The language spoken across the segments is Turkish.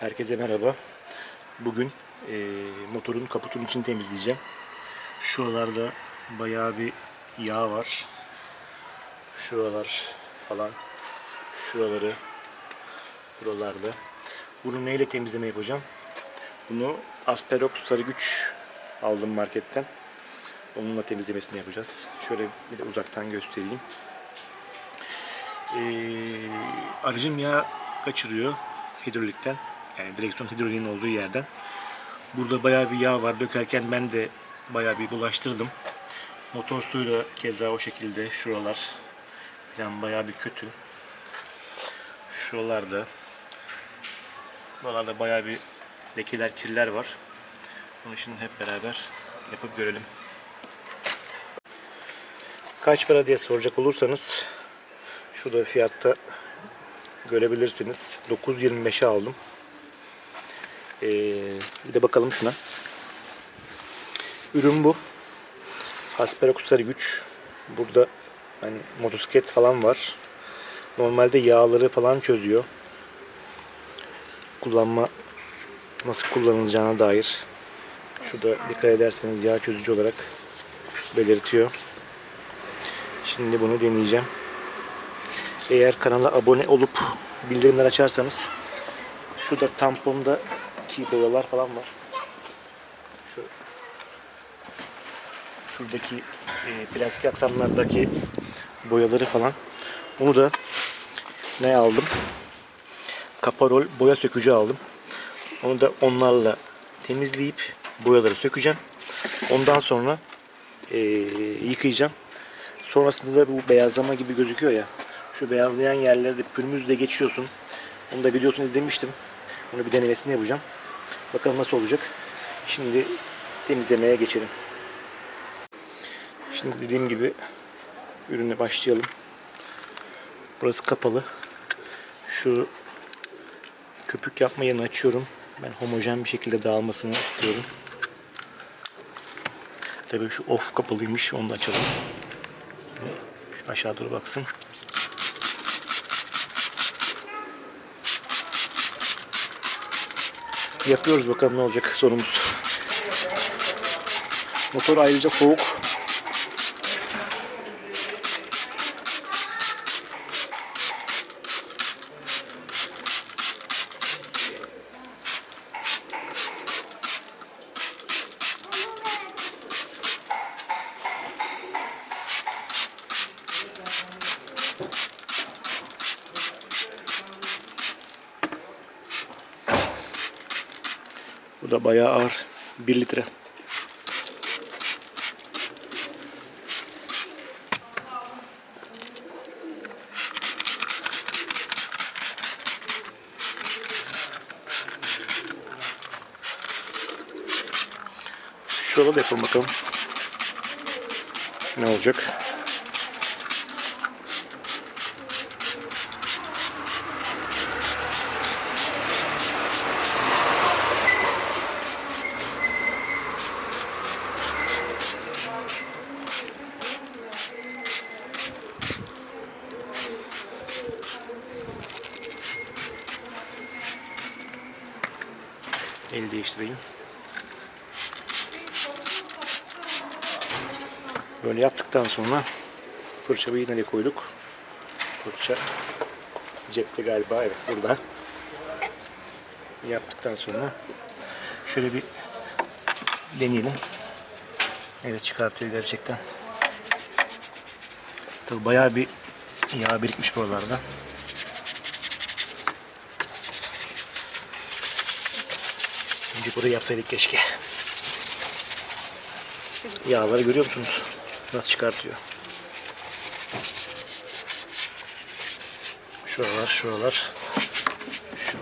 Herkese merhaba. Bugün e, motorun kaputun içini temizleyeceğim. Şuralarda bayağı bir yağ var. Şuralar falan. Şuraları. Buralarda. Bunu neyle temizleme yapacağım? Bunu Asperox sarı güç aldım marketten. Onunla temizlemesini yapacağız. Şöyle bir de uzaktan göstereyim. Ee, aracım yağ kaçırıyor hidrolikten. Yani direksiyon hidroliğin olduğu yerden. Burada bayağı bir yağ var. Dökerken ben de bayağı bir bulaştırdım. Motor suyu da keza o şekilde. Şuralar falan bayağı bir kötü. Şuralarda buralarda bayağı bir lekeler, kirler var. Bunu şimdi hep beraber yapıp görelim. Kaç para diye soracak olursanız şurada fiyatta görebilirsiniz. 9.25'e aldım. Ee, bir de bakalım şuna. Ürün bu. Asperox sarı güç. Burada hani motosiklet falan var. Normalde yağları falan çözüyor. Kullanma nasıl kullanılacağına dair. Şurada dikkat ederseniz yağ çözücü olarak belirtiyor. Şimdi bunu deneyeceğim. Eğer kanala abone olup bildirimler açarsanız şurada tamponda ki boyalar falan var. Şu şuradaki e, plastik aksamlardaki boyaları falan. Onu da ne aldım? Kaparol boya sökücü aldım. Onu da onlarla temizleyip boyaları sökeceğim. Ondan sonra e, yıkayacağım. Sonrasında da bu beyazlama gibi gözüküyor ya. Şu beyazlayan yerleri de pürmüzle geçiyorsun. Onu da videosunu izlemiştim. Bunu bir denemesini yapacağım. Bakalım nasıl olacak. Şimdi temizlemeye geçelim. Şimdi dediğim gibi ürüne başlayalım. Burası kapalı. Şu köpük yapma yerini açıyorum. Ben homojen bir şekilde dağılmasını istiyorum. Tabii şu off kapalıymış. Onu da açalım. Şu aşağı doğru baksın. Yapıyoruz bakalım ne olacak sonumuz. Motor ayrıca soğuk. Bu da bayağı ağır. 1 litre. Şurada da yapalım bakalım. Ne olacak? El değiştireyim. Böyle yaptıktan sonra fırçayı nereye koyduk? Fırça cepte galiba evet burada. Yaptıktan sonra şöyle bir deneyelim. Evet çıkartıyor gerçekten. Tabi bayağı bir yağ birikmiş buralarda. Önce burayı yapsaydık keşke. Yağları görüyor musunuz? Nasıl çıkartıyor? Şuralar, şuralar. Şu,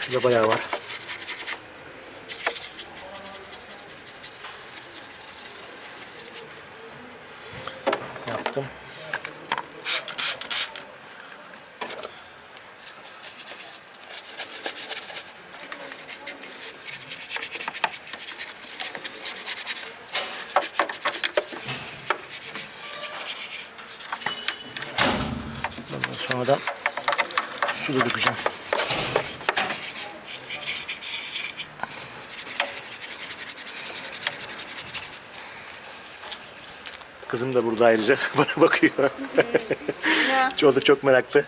şurada bayağı var. Yaptım. su dökeceğim. Kızım da burada ayrıca bana bakıyor. o da çok meraklı.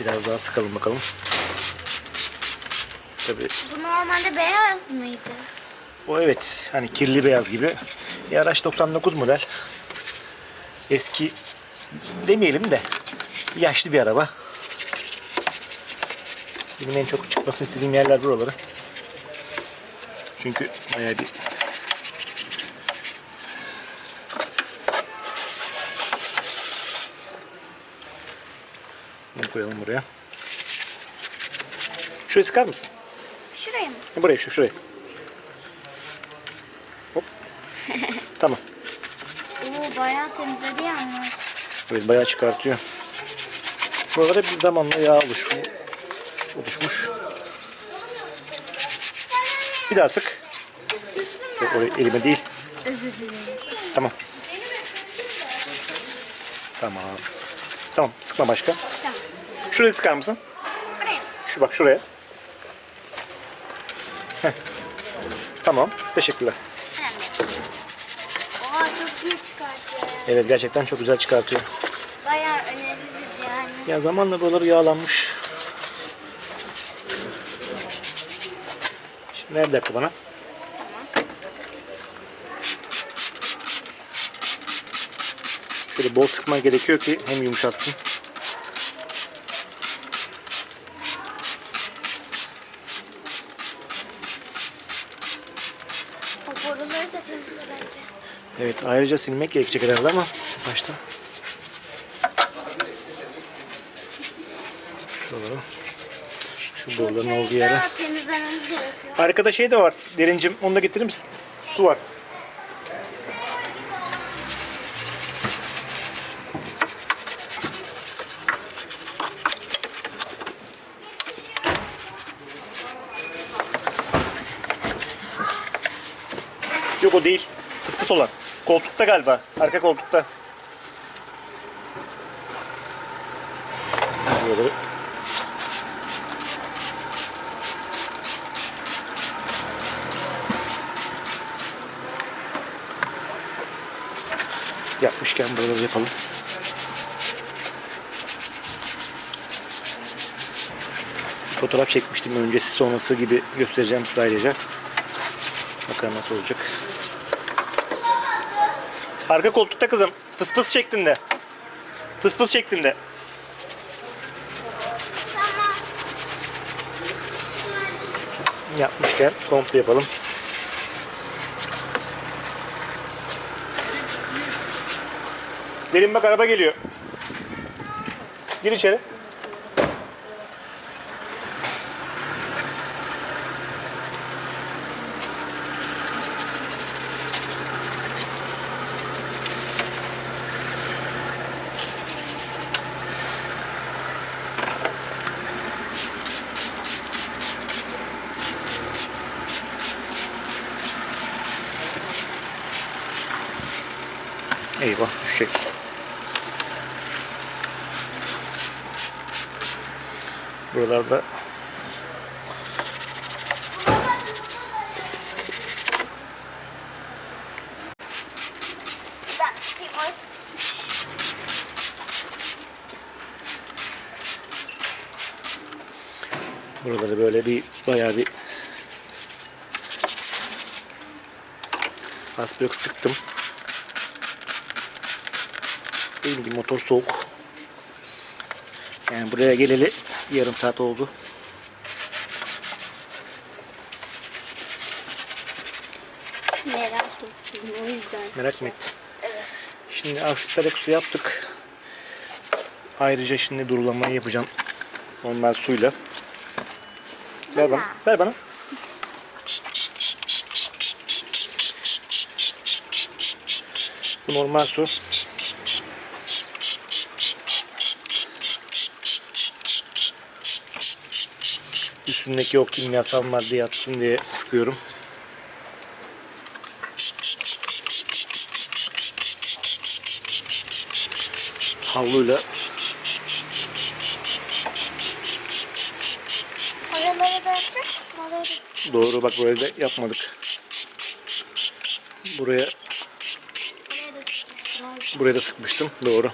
Biraz daha sıkalım bakalım. Tabii Bu normalde beyaz mıydı? O evet hani kirli beyaz gibi. Bir araç 99 model. Eski demeyelim de yaşlı bir araba. Benim en çok çıkmasını istediğim yerler buraları. Çünkü bayağı bir Bunu koyalım buraya. Şuraya sıkar mısın? Şuraya mı? Buraya şu şuraya. Tamam. Oo bayağı temizledi yalnız. Evet bayağı çıkartıyor. Buralara bir zamanla yağ oluşmuş. oluşmuş. Bir daha sık. Yok, oraya elime değil. Özür dilerim. Tamam. Tamam. Tamam. Sıkma başka. Tamam. Şurayı sıkar mısın? Buraya. Şu bak şuraya. Heh. Tamam. Teşekkürler. Evet. Oha çok iyi çıkarttı. Evet gerçekten çok güzel çıkartıyor. Bayağı öneririz yani. Ya zamanla buraları yağlanmış. Şimdi ver bir dakika bana. Tamam. Şöyle bol sıkman gerekiyor ki hem yumuşatsın. O boruları da temizle bence. Evet ayrıca silmek gerekecek herhalde ama başta. Şuraları. Şu boruların olduğu yere. Arkada şey de var. Derincim onu da getirir misin? Su var. Yok o değil. Fıskıs olan. Koltukta galiba. Arka koltukta. Böyle. Yapmışken buraları yapalım. Fotoğraf çekmiştim öncesi sonrası gibi göstereceğim size ayrıca. Bakalım nasıl olacak. Arka koltukta kızım. Fıs fıs şeklinde. Fıs fıs şeklinde. Tamam. Yapmışken komple yapalım. Derin bak araba geliyor. Gir içeri. Eyvah düşecek. Buralarda buraları böyle bir bayağı bir aspirok sıktım. Dediğim gibi motor soğuk. Yani buraya geleli yarım saat oldu. Merak ettim o yüzden. Merak mı ettin? Evet. Şimdi asperek su yaptık. Ayrıca şimdi durulamayı yapacağım. Normal suyla. Ver bana. Ver bana. Bu normal su. Üstündeki o kimyasal madde yatsın diye sıkıyorum. havluyla Doğru bak böyle de yapmadık. Buraya Buraya da sıkmıştım. Doğru.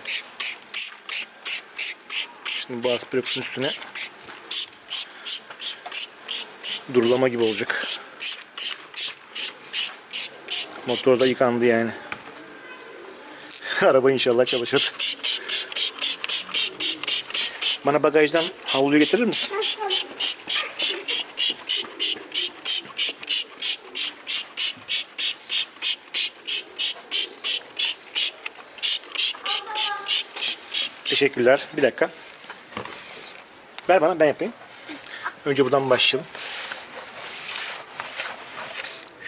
Şimdi bu aspiraküsün üstüne durulama gibi olacak. Motor da yıkandı yani. Araba inşallah çalışır. Bana bagajdan havluyu getirir misin? Teşekkürler. Bir dakika. Ver bana ben yapayım. Önce buradan başlayalım.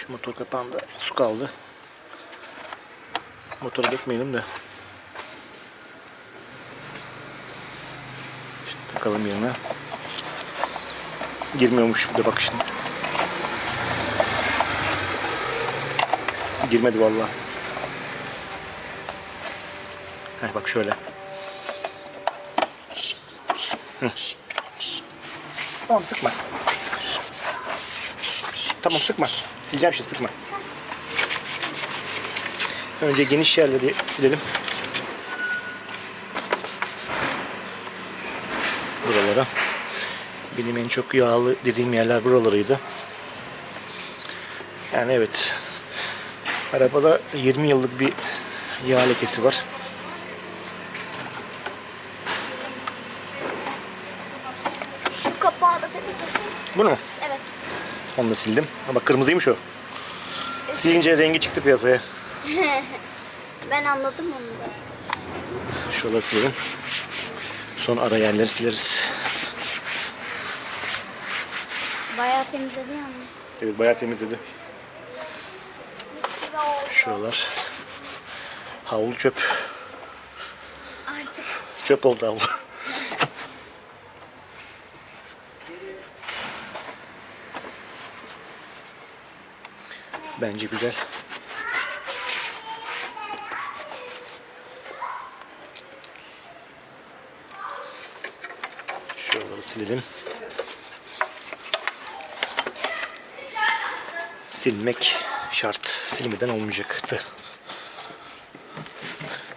Şu motor kapağında su kaldı. Motora dökmeyelim de. Şimdi takalım yerine. Girmiyormuş bir de bak şimdi. Girmedi vallahi. Heh, bak şöyle. Tamam sıkma. Tamam sıkma. Sileceğim şimdi sıkma. Önce geniş yerleri silelim. Buralara. Benim en çok yağlı dediğim yerler buralarıydı. Yani evet. Arabada 20 yıllık bir yağ lekesi var. Şu kapağı da temizlesin. Bunu mu? Onu da sildim. Ama kırmızıymış o. Silince rengi çıktı piyasaya. Ben anladım onu da. Şuraları silelim. Son ara yerleri sileriz. Bayağı temizledi yalnız. Evet bayağı temizledi. Şuralar. Havlu çöp. Artık Çöp oldu havlu. Bence güzel. Şuraları silelim. Silmek şart. Silmeden olmayacaktı.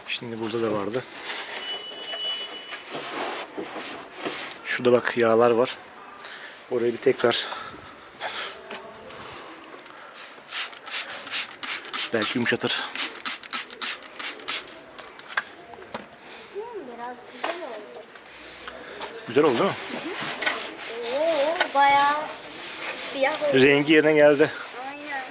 Şimdi burada da vardı. Şurada bak yağlar var. Orayı bir tekrar belki yumuşatır. biraz güzel oldu. Güzel oldu değil mi? Oo bayağı siyah oldu. Rengi yerine geldi. Aynen.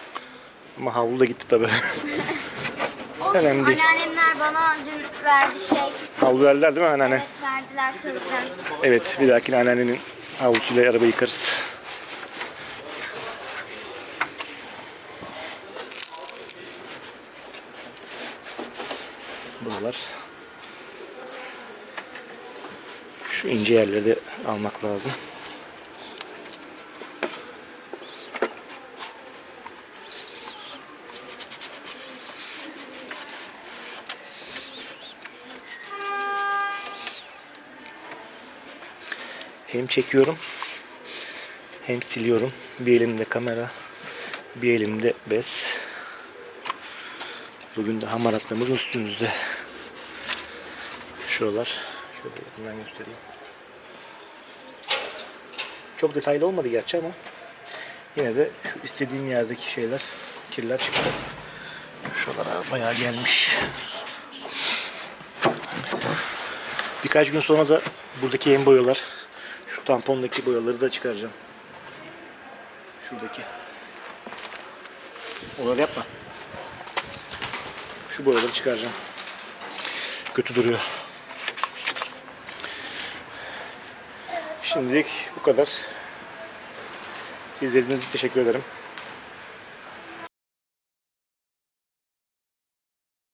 Ama havlu da gitti tabi. Önemli değil. Anneannemler bana dün verdi şey. havlu verdiler değil mi anneanne? Evet verdiler sözden. Evet bir dahakine anneannenin havlusuyla arabayı yıkarız. Buralar. Şu ince yerleri almak lazım. Hem çekiyorum hem siliyorum. Bir elimde kamera, bir elimde bez. Bugün de hamaratlarımız üstümüzde. Şuralar. Şöyle yakından göstereyim. Çok detaylı olmadı gerçi ama yine de şu istediğim yerdeki şeyler, kirler çıktı. Şuralara bayağı gelmiş. Birkaç gün sonra da buradaki yeni boyalar, şu tampondaki boyaları da çıkaracağım. Şuradaki. Onları yapma. Şu boyaları çıkaracağım. Kötü duruyor. Şimdilik bu kadar. İzlediğiniz için teşekkür ederim.